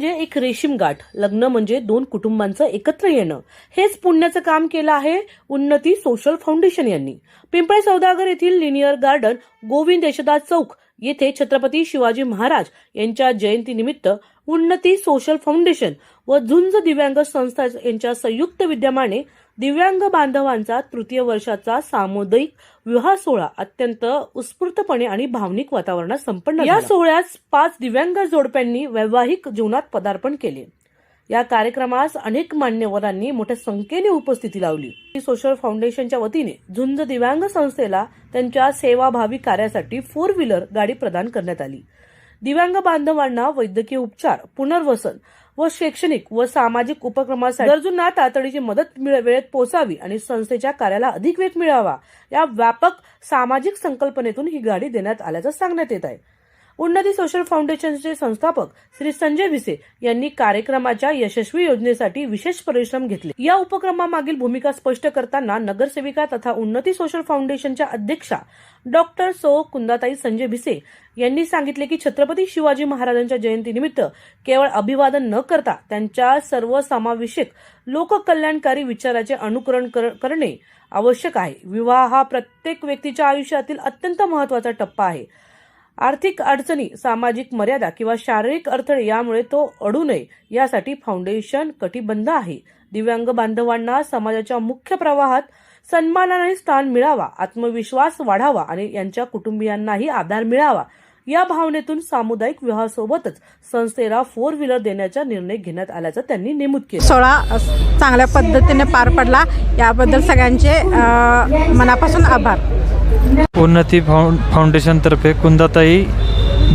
म्हणजे एक रेशीम गाठ. लग्न म्हणजे दोन कुटुंबांचं एकत्र येणं. हेच पुण्याचं काम केलं आहे उन्नती सोशल फाउंडेशन यांनी. पिंपळे सौदागर येथील लिनियर गार्डन गोविंद यशदास चौक येथे छत्रपती शिवाजी महाराज यांच्या जयंतीनिमित्त उन्नती सोशल फाउंडेशन व झुंज दिव्यांग संस्था यांच्या संयुक्त विद्यमाने दिव्यांग बांधवांचा तृतीय वर्षाचा सामुदायिक विवाह सोहळा अत्यंत उत्स्फूर्तपणे आणि भावनिक वातावरणात संपन्न या सोहळ्यास पाच दिव्यांग जोडप्यांनी वैवाहिक जीवनात पदार्पण केले. या कार्यक्रमास अनेक मान्यवरांनी मोठ्या संख्येने उपस्थिती लावली. सोशल फाउंडेशनच्या वतीने झुंज दिव्यांग संस्थेला त्यांच्या सेवाभावी कार्यासाठी फोर व्हीलर गाडी प्रदान करण्यात आली. दिव्यांग बांधवांना वैद्यकीय उपचार पुनर्वसन व शैक्षणिक व सामाजिक उपक्रमासाठी गरजूंना तातडीची मदत वेळेत पोहोचावी आणि संस्थेच्या कार्याला अधिक वेग मिळावा. या व्यापक सामाजिक संकल्पनेतून ही गाडी देण्यात आल्याचं सांगण्यात येत आहे. उन्नती सोशल फाउंडेशनचे संस्थापक श्री संजय भिसे यांनी कार्यक्रमाच्या यशस्वी योजनेसाठी विशेष परिश्रम घेतले. या उपक्रमामागील भूमिका स्पष्ट करताना नगरसेविका तथा उन्नती सोशल फाउंडेशनच्या अध्यक्षा डॉक्टर सो कुंदाताई संजय भिसे यांनी सांगितले की छत्रपती शिवाजी महाराजांच्या जयंतीनिमित्त केवळ अभिवादन न करता त्यांच्या सर्वसमावेशक लोककल्याणकारी विचाराचे अनुकरण कर- करणे आवश्यक आहे. विवाह हा प्रत्येक व्यक्तीच्या आयुष्यातील अत्यंत महत्त्वाचा टप्पा आहे. आर्थिक अडचणी सामाजिक मर्यादा किंवा शारीरिक अडथळे यामुळे तो अडू नये यासाठी फाउंडेशन कटिबद्ध आहे. दिव्यांग बांधवांना समाजाच्या मुख्य प्रवाहात सन्मानाने स्थान मिळावा आत्मविश्वास वाढावा आणि यांच्या कुटुंबियांनाही आधार मिळावा. या भावनेतून सामुदायिक विवाहासोबतच संस्थेला फोर व्हीलर देण्याचा निर्णय घेण्यात आल्याचं त्यांनी नमूद केलं. सोहळा चांगल्या पद्धतीने पार पडला. याबद्दल सगळ्यांचे मनापासून आभार. उन्नती फाउं फाउंडेशनतर्फे कुंदाताई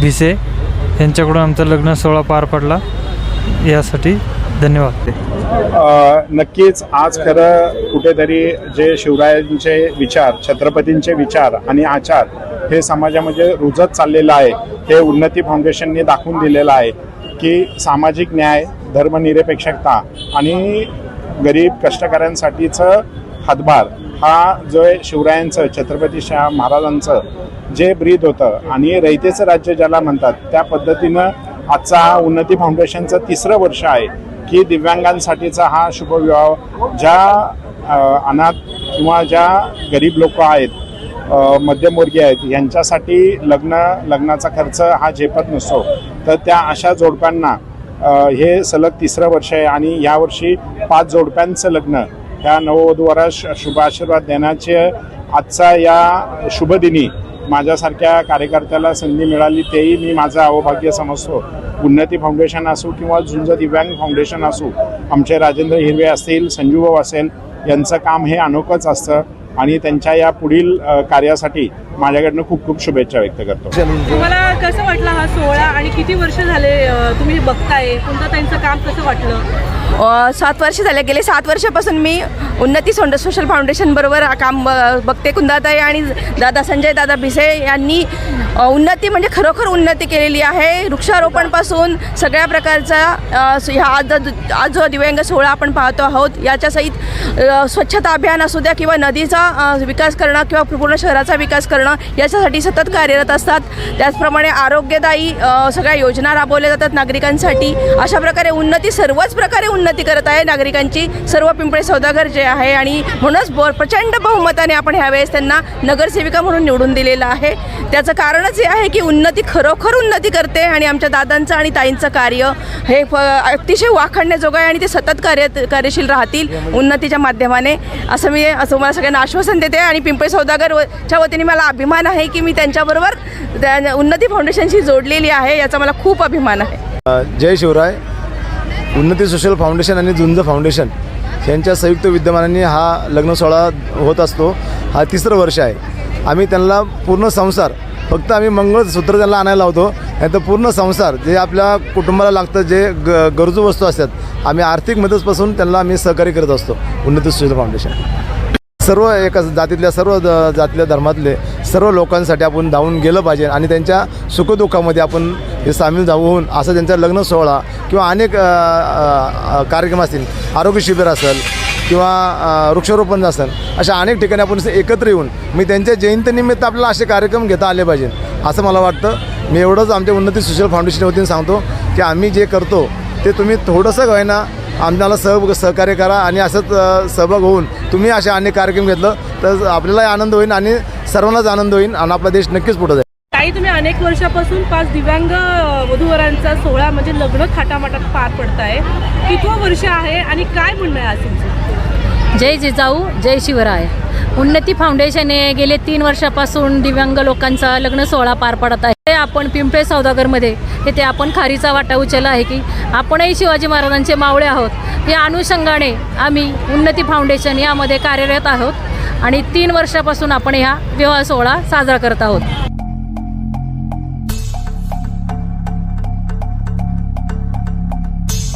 भिसे यांच्याकडून आमचा लग्न सोहळा पार पडला. यासाठी धन्यवाद. नक्कीच आज खरं कुठेतरी जे शिवरायांचे विचार छत्रपतींचे विचार आणि आचार हे समाजामध्ये रुजत चाललेलं आहे हे उन्नती फाउंडेशनने दाखवून दिलेलं आहे की सामाजिक न्याय धर्मनिरपेक्षता आणि गरीब कष्टकऱ्यांसाठीचं हातभार हा जो आहे शिवरायांचं छत्रपती शाह महाराजांचं जे ब्रीद होतं आणि रयतेचं राज्य ज्याला म्हणतात त्या पद्धतीनं आजचा हा उन्नती फाउंडेशनचं तिसरं वर्ष आहे की दिव्यांगांसाठीचा हा शुभविवाह ज्या अनाथ किंवा ज्या गरीब लोक आहेत मध्यमवर्गीय आहेत यांच्यासाठी लग्न लग्नाचा खर्च हा झेपत नसतो. तर त्या अशा जोडप्यांना हे सलग तिसरं वर्ष आहे आणि यावर्षी पाच जोडप्यांचं लग्न ह्या नववधूवरा शुभ आशीर्वाद देण्याचे आजचा या शुभदिनी माझ्यासारख्या कार्यकर्त्याला संधी मिळाली तेही मी माझं अवभाग्य समजतो. उन्नती फाउंडेशन असू किंवा झुंज दिव्यांग फाउंडेशन असू आमचे राजेंद्र हिरवे असतील संजीवभाऊ असेल यांचं काम हे अनोखंच असतं आणि त्यांच्या या पुढील कार्यासाठी माझ्याकडनं खूप खूप शुभेच्छा व्यक्त करतो. तुम्हाला कसं वाटलं हा सोहळा आणि किती वर्ष झाले तुम्ही बघताय? कोणतं त्यांचं काम कसं वाटलं? सात वर्ष झाले. गेले सात वर्षापासून मी उन्नती सोंड सोशल फाउंडेशन बरोबर काम बघते कुंदाताई आणि दादा संजय दादा भिसे यांनी उन्नती म्हणजे खरोखर उन्नती केलेली आहे. वृक्षारोपणपासून सगळ्या प्रकारचा ह्या आज आज जो दिव्यांग सोहळा आपण पाहतो आहोत याच्यासहित स्वच्छता अभियान असू द्या किंवा नदीचा विकास करणं किंवा पूर्ण शहराचा विकास करणं याच्यासाठी सतत कार्यरत असतात. त्याचप्रमाणे आरोग्यदायी सगळ्या योजना राबवल्या जातात नागरिकांसाठी. अशा प्रकारे उन्नती सर्वच प्रकारे उन्नती करत आहे नागरिकांची. सर्व पिंपळे सौदागर जे आहे आणि म्हणूनच ब प्रचंड बहुमताने आपण ह्यावेळेस त्यांना नगरसेविका म्हणून निवडून दिलेलं आहे. त्याचं कारणच हे आहे की उन्नती खरोखर उन्नती करते आणि आमच्या दादांचं आणि ताईंचं कार्य हे फ अतिशय वाखाणण्याजोगं आहे आणि ते सतत कार्य कार्यशील राहतील उन्नतीच्या माध्यमाने. असं मी असं मला सगळ्यांना आश्वासन देते आणि पिंपळे सौदागरच्या वतीने मला अभिमान आहे की मी त्यांच्याबरोबर त्या उन्नती फाउंडेशनशी जोडलेली आहे याचा मला खूप अभिमान आहे. जय शिवराय. उन्नती सोशल फाउंडेशन आणि झुंज फाउंडेशन यांच्या संयुक्त विद्यमानाने हा लग्न सोहळा होत असतो. हा तिसरं वर्ष आहे. आम्ही त्यांना पूर्ण संसार फक्त आम्ही मंगळसूत्र त्यांना आणायला लावतो नाही तर पूर्ण संसार जे आपल्या कुटुंबाला लागतं जे ग गरजू वस्तू असतात आम्ही आर्थिक मदतपासून त्यांना आम्ही सहकार्य करत असतो उन्नती सुविधा फाउंडेशन. सर्व एका जातीतल्या सर्व द- जातीतल्या धर्मातले सर्व लोकांसाठी आपण धावून गेलं पाहिजे आणि त्यांच्या सुखदुःखामध्ये आपण हे सामील होऊन असं त्यांचा लग्न सोहळा किंवा अनेक कार्यक्रम असतील आरोग्य शिबिर असेल किंवा वृक्षारोपण असेल अशा अनेक ठिकाणी आपण एकत्र येऊन मी त्यांच्या जयंतीनिमित्त आपल्याला असे कार्यक्रम घेता आले पाहिजे असं मला वाटतं. मी एवढंच आमच्या उन्नती सोशल फाउंडेशन वतीने सांगतो की आम्ही जे करतो ते तुम्ही थोडंसं का ना आमच्याला सह सहकार्य करा आणि असंच सहभाग होऊन तुम्ही असे अनेक कार्यक्रम घेतलं तर आपल्यालाही आनंद होईल आणि सर्वांनाच आनंद होईल आणि आपला देश नक्कीच पुढे जाईल. ताई तुम्ही अनेक वर्षापासून पाच दिव्यांग वधूवरांचा सोहळा म्हणजे लग्न थाटामाटात पार पडताय. कितवं वर्ष आहे आणि काय म्हणणं आहे आज तुमचं? जय जिजाऊ जय शिवराय. उन्नती फाउंडेशन हे गेले तीन वर्षापासून दिव्यांग लोकांचा लग्न सोहळा पार पडत आहे. ते आपण पिंपळे सौदागरमध्ये येथे आपण खारीचा वाटा उचलला आहे की आपणही शिवाजी महाराजांचे मावळे आहोत. या अनुषंगाने आम्ही उन्नती फाउंडेशन यामध्ये कार्यरत आहोत आणि तीन वर्षापासून आपण ह्या विवाह सोहळा साजरा करत आहोत.